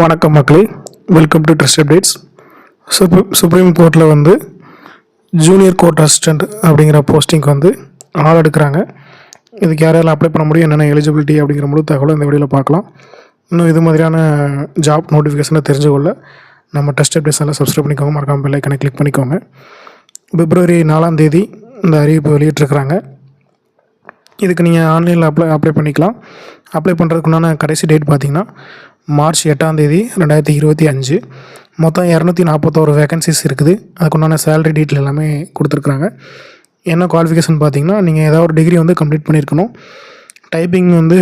வணக்கம் மக்களே. Welcome to trust updates supreme கோர்ட்டில் வந்து ஜூனியர் கோர்ட் அசிஸ்டண்ட் அப்படிங்கிற போஸ்டிங்க்கு வந்து ஆள் எடுக்கிறாங்க. இதுக்கு யாரெல்லாம் அப்ளை பண்ண முடியும் என்னென்ன எலிஜிபிலிட்டி அப்படிங்கிற முழு தகவலும் இந்த வீடியோவில் பார்க்கலாம். இன்னும் இது மாதிரியான ஜாப் நோட்டிஃபிகேஷனை தெரிஞ்சுக்கொள்ள நம்ம ட்ரெஸ்ட் அப்டேட்ஸ் எல்லாம் சப்ஸ்கிரைப் பண்ணிக்கோங்க. மறக்காமல் பெல்லைக்கனை கிளிக் பண்ணிக்கோங்க. பிப்ரவரி நாலாம் தேதி இந்த அறிவிப்பு வெளியிட்டிருக்கிறாங்க. இதுக்கு நீங்கள் ஆன்லைனில் அப்ளை அப்ளை பண்ணிக்கலாம். அப்ளை பண்ணுறதுக்குண்டான கடைசி டேட் பார்த்தீங்கன்னா மார்ச் எட்டாம் தேதி ரெண்டாயிரத்தி இருபத்தி அஞ்சு. மொத்தம் இரநூத்தி நாற்பத்தோரு வேகன்சிஸ் இருக்குது. அதுக்குண்டான சேலரி டீட்டெயில் எல்லாமே கொடுத்துருக்குறாங்க. என்ன குவாலிஃபிகேஷன் பார்த்தீங்கன்னா நீங்கள் ஏதாவது ஒரு டிகிரி வந்து கம்ப்ளீட் பண்ணியிருக்கணும். டைப்பிங் வந்து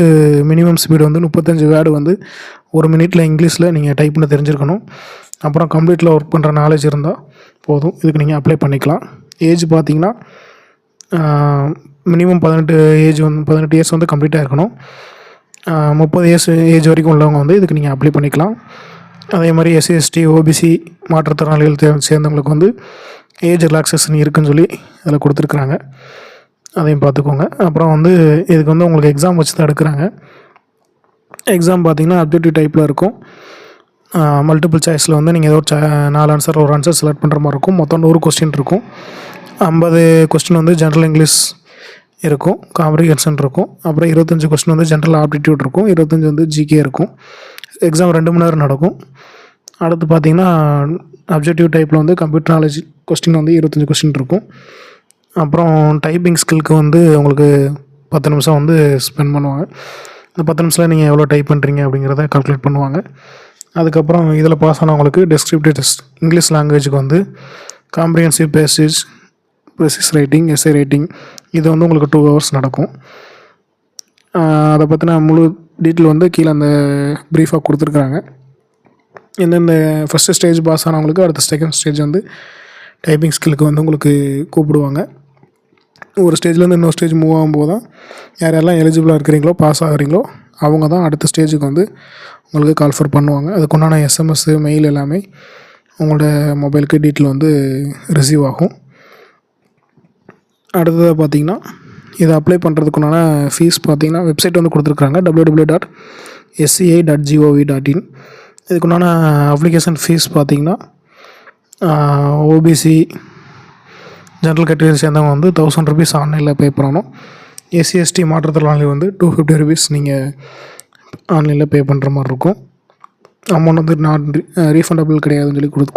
மினிமம் ஸ்பீடு வந்து முப்பத்தஞ்சு வேர்டு வந்து ஒரு மினிட்டில் இங்கிலீஷில் நீங்கள் டைப் பண்ண தெரிஞ்சிருக்கணும். அப்புறம் கம்ப்ளீட்டில் ஒர்க் பண்ணுற நாலேஜ் இருந்தால் போதும். இதுக்கு நீங்கள் அப்ளை பண்ணிக்கலாம். ஏஜ் பார்த்தீங்கன்னா மினிமம் பதினெட்டு ஏஜ் வந்து பதினெட்டு இயர்ஸ் வந்து கம்ப்ளீட்டாக இருக்கணும் முப்பது இயர்ஸ் ஏஜ் வரைக்கும் உள்ளவங்க வந்து இதுக்கு நீங்கள் அப்ளை பண்ணிக்கலாம். அதே மாதிரி எஸ்சி எஸ்டி ஓபிசி மாற்றுத்திறனாளிகள் தே சேர்ந்தவங்களுக்கு வந்து ஏஜ் ரிலாக்ஸேஷன் இருக்குன்னு சொல்லி அதில் கொடுத்துருக்குறாங்க. அதையும் பார்த்துக்கோங்க. அப்புறம் வந்து இதுக்கு வந்து உங்களுக்கு எக்ஸாம் வச்சு தான் எடுக்கிறாங்க. எக்ஸாம் பார்த்தீங்கன்னா அப்ஜெக்டிவ் டைப்பில் இருக்கும். மல்டிபிள் சாய்ஸில் வந்து நீங்கள் ஏதோ ஒரு நாலு ஆன்சர் ஒரு ஆன்சர் செலக்ட் பண்ணுற மாதிரி இருக்கும். மொத்தம் நூறு கொஸ்டின் இருக்கும். ஐம்பது கொஸ்டின் வந்து ஜென்ரல் இங்கிலீஷ் இருக்கும். காம்ப்ரிஹென்ஷன் இருக்கும். அப்புறம் இருபத்தஞ்சி கொஸ்டின் வந்து ஜென்ரல் ஆப்டிடியூட் இருக்கும். இருபத்தஞ்சி வந்து ஜிகே இருக்கும். எக்ஸாம் ரெண்டு மணி நேரம் நடக்கும். அடுத்து பார்த்தீங்கன்னா அப்ஜெக்டிவ் டைப்பில் வந்து கம்ப்யூட்டர் நாலேஜ் கொஸ்டின் வந்து இருபத்தஞ்சி கொஸ்டின் இருக்கும். அப்புறம் டைப்பிங் ஸ்கில்க்கு வந்து உங்களுக்கு பத்து நிமிஷம் வந்து ஸ்பெண்ட் பண்ணுவாங்க. இந்த பத்து நிமிஷத்தில் நீங்கள் எவ்வளோ டைப் பண்ணுறீங்க அப்படிங்கிறத கால்குலேட் பண்ணுவாங்க. அதுக்கப்புறம் இதில் பாஸ் ஆனவங்களுக்கு டெஸ்கிரிப்டிவ் டெஸ்ட் இங்கிலீஷ் லாங்குவேஜுக்கு வந்து comprehensive passage precis writing essay writing இது வந்து உங்களுக்கு டூ ஹவர்ஸ் நடக்கும். அதை பற்றின முழு டீட்டெயில் வந்து கீழே அந்த ப்ரீஃபாக கொடுத்துருக்குறாங்க எந்தெந்த ஃபஸ்ட்டு ஸ்டேஜ் பாஸ் ஆனவங்களுக்கு அடுத்த செகண்ட் ஸ்டேஜ் வந்து டைப்பிங் ஸ்கில்லுக்கு வந்து உங்களுக்கு கூப்பிடுவாங்க. ஒரு ஸ்டேஜ்லேருந்து இன்னொரு ஸ்டேஜ் மூவ் ஆகும்போது தான் யார் யாரெல்லாம் எலிஜிபிளாக இருக்கிறீங்களோ பாஸ் ஆகுறீங்களோ அவங்க தான் அடுத்த ஸ்டேஜுக்கு வந்து உங்களுக்கு கால் ஃபர் பண்ணுவாங்க. அதுக்குண்டான எஸ்எம்எஸ்ஸு மெயில் எல்லாமே உங்களோட மொபைலுக்கு டீட்டெயில் வந்து ரிசீவ் ஆகும். அடுத்ததாக பார்த்தீங்கன்னா இதை அப்ளை பண்ணுறதுக்குண்டான ஃபீஸ் பார்த்தீங்கன்னா வெப்சைட் வந்து கொடுத்துருக்காங்க W W dot SCI dot GOV dot IN இதுக்குண்டான application fees பார்த்தீங்கன்னா ஓபிசி ஜென்ரல் கேட்டகரி சேர்ந்தவங்க வந்து தௌசண்ட் ருபீஸ் ஆன்லைனில் பே பண்ணணும் எஸ்சி எஸ்டி மாற்றுத்திறனாளி வந்து டூ ஃபிஃப்டி ருபீஸ் நீங்கள் ஆன்லைனில் பே பண்ணுற மாதிரி இருக்கும். அமௌண்ட் வந்து நான் ரீஃபண்டபிள் கிடையாதுன்னு சொல்லி கொடுத்து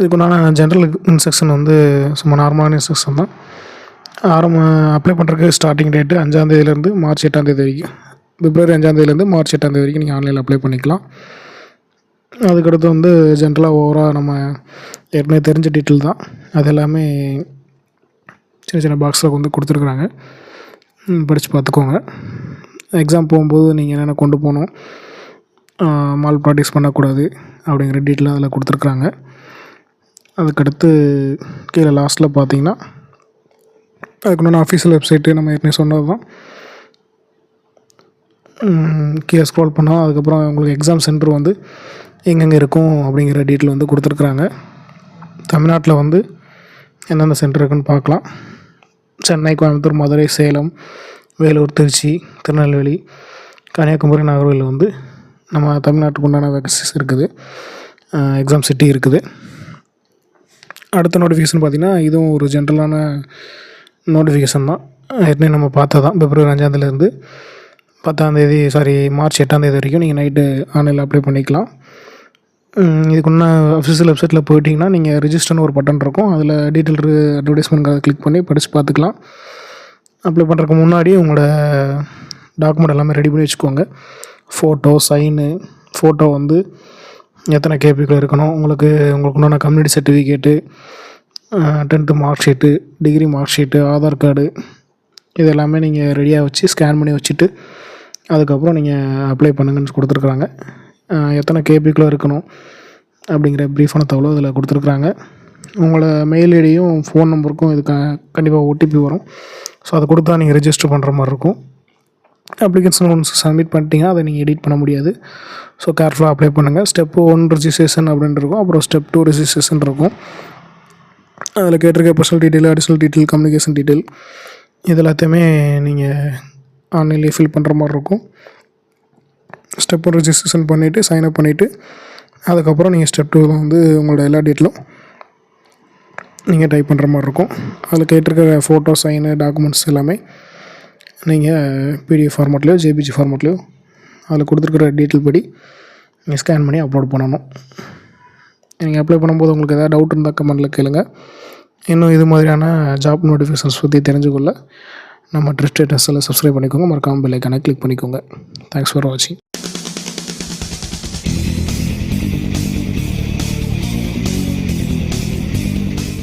இதுக்கு இதுக்குண்டான ஜென்ரல் இன்ஸ்ட்ரக்ஷன் வந்து சும்மா நார்மலான இன்ஸ்ட்ரக்ஷன் தான். ஆரம்ப அப்ளை பண்ணுறதுக்கு ஸ்டார்டிங் டேட்டு அஞ்சாந்தேதியிலேருந்து மார்ச் எட்டாந்தேதி வரைக்கும். பிப்ரவரி அஞ்சாந்தேதியிலேருந்து மார்ச் எட்டாந்தேதி வரைக்கும் நீங்கள் ஆன்லைனில் அப்ளை பண்ணிக்கலாம். அதுக்கடுத்து வந்து ஜென்ரலாக ஓவராக நம்ம ஏற்கனவே தெரிஞ்ச டீட்டெயில் தான். அது எல்லாமே சின்ன சின்ன பாக்ஸில் வந்து கொடுத்துருக்குறாங்க. படித்து பார்த்துக்கோங்க. எக்ஸாம் போகும்போது நீங்கள் என்னென்ன கொண்டு போகணும் மால் ப்ராக்டிஸ் பண்ணக்கூடாது அப்படிங்கிற டீட்டெயில் அதில் கொடுத்துருக்குறாங்க. அதுக்கடுத்து கீழே லாஸ்ட்டில் பார்த்தீங்கன்னா அதுக்குண்டான ஆஃபீஷியல் வெப்சைட்டு நம்ம ஏற்கனவே சொன்னது தான். கீழே ஸ்க்ரோல் பண்ணோம். அதுக்கப்புறம் உங்களுக்கு எக்ஸாம் சென்டர் வந்து எங்கெங்கே இருக்கும் அப்படிங்கிற டீட்டெயில் வந்து கொடுத்துருக்குறாங்க. தமிழ்நாட்டில் வந்து எந்தெந்த சென்டர் இருக்குன்னு பார்க்கலாம். சென்னை கோயம்புத்தூர் மதுரை சேலம் வேலூர் திருச்சி திருநெல்வேலி கன்னியாகுமரி நாகர்கோவில் வந்து நம்ம தமிழ்நாட்டுக்கு உண்டான வேகன்சிஸ் இருக்குது. எக்ஸாம் சிட்டி இருக்குது. அடுத்த நோட்டிஃபிகேஷன் பார்த்திங்கன்னா இதுவும் ஒரு ஜென்ரலான நோட்டிஃபிகேஷன் தான். ஏற்கனவே நம்ம பார்த்தது தான். பிப்ரவரி அஞ்சாந்தேதியிலேருந்து பத்தாந்தேதி சாரி மார்ச் எட்டாந்தேதி வரைக்கும் நீங்கள் நைட்டு ஆன்லைனில் அப்ளை பண்ணிக்கலாம். இதுக்குன்னா அஃபிஷியல் வெப்சைட்டில் போயிட்டிங்கன்னா நீங்கள் ரிஜிஸ்டர்னு ஒரு பட்டன் இருக்கும். அதில் டீட்டெயில் அட்வர்டைஸ்மெண்ட் கிளிக் பண்ணி படித்து பார்த்துக்கலாம். அப்ளை பண்ணுறதுக்கு முன்னாடி உங்களோட டாக்குமெண்ட் எல்லாமே ரெடி பண்ணி வச்சுக்கோங்க. ஃபோட்டோ சைனு ஃபோட்டோ வந்து எத்தனை கேபிக்குள்ளே இருக்கணும்? உங்களுக்கு உங்களுக்கு உண்டான community certificate tenth mark sheet degree mark sheet Aadhaar card இது எல்லாமே நீங்கள் ரெடியாக வச்சு ஸ்கேன் பண்ணி வச்சுட்டு அதுக்கப்புறம் நீங்கள் அப்ளை பண்ணுங்கன்னு கொடுத்துருக்குறாங்க. எத்தனை கேபிக்குள்ளே இருக்கணும் அப்படிங்கிற ப்ரீஃபான தகவலும் இதில் கொடுத்துருக்குறாங்க. உங்களோட மெயில் ஐடியும் ஃபோன் நம்பருக்கும் இதுக்கு கண்டிப்பாக ஓடிபி வரும். ஸோ அதை கொடுத்தா நீங்கள் ரெஜிஸ்டர் பண்ணுற மாதிரி இருக்கும். அப்ளிகேஷன் ஒன்ஸ் சப்மிட் பண்ணிட்டீங்கன்னா அதை நீங்கள் எடிட் பண்ண முடியாது. ஸோ கேர்ஃபுல்லாக அப்ளை பண்ணுங்கள் ஸ்டெப் ஒன் ரிஜிஸ்ட்ரேஷன் அப்படின்னு இருக்கும். அப்புறம் ஸ்டெப் டூ ரிஜிஸ்ட்ரேஷன் இருக்கும். அதில் கேட்டிருக்க personal detail additional detail communication detail இது எல்லாத்தையுமே நீங்கள் ஆன்லைன்லேயே ஃபில் பண்ணுற மாதிரி இருக்கும். ஸ்டெப் ஒன் ரிஜிஸ்ட்ரேஷன் பண்ணிவிட்டு சைன் அப் பண்ணிவிட்டு அதுக்கப்புறம் நீங்கள் ஸ்டெப் டூவில் வந்து உங்களோட எல்லா டீட்டெயிலும் நீங்கள் டைப் பண்ணுற மாதிரி இருக்கும். அதில் கேட்டிருக்க ஃபோட்டோ சைனு டாக்குமெண்ட்ஸ் எல்லாமே நீங்கள் பிடிஎஃப் ஃபார்மேட்லேயோ ஜேபிஜி ஃபார்மேட்லேயோ அதில் கொடுத்துருக்குற டீட்டெயில் படி நீங்கள் ஸ்கேன் பண்ணி அப்லோட் பண்ணணும். நீங்கள் அப்ளை பண்ணும்போது உங்களுக்கு எதாவது டவுட் இருந்தால் கமெண்ட்டில் கேளுங்கள் இன்னும் இது மாதிரியான ஜாப் நோட்டிஃபிகேஷன்ஸ் பற்றி தெரிஞ்சுக்கொள்ள நம்ம ட்ரிஸ்டேட்டஸில் சப்ஸ்கிரைப் பண்ணிக்கோங்க. மறக்காமல் பெல் கிளிக் பண்ணிக்கோங்க. தேங்க்ஸ் ஃபார் வாட்சிங்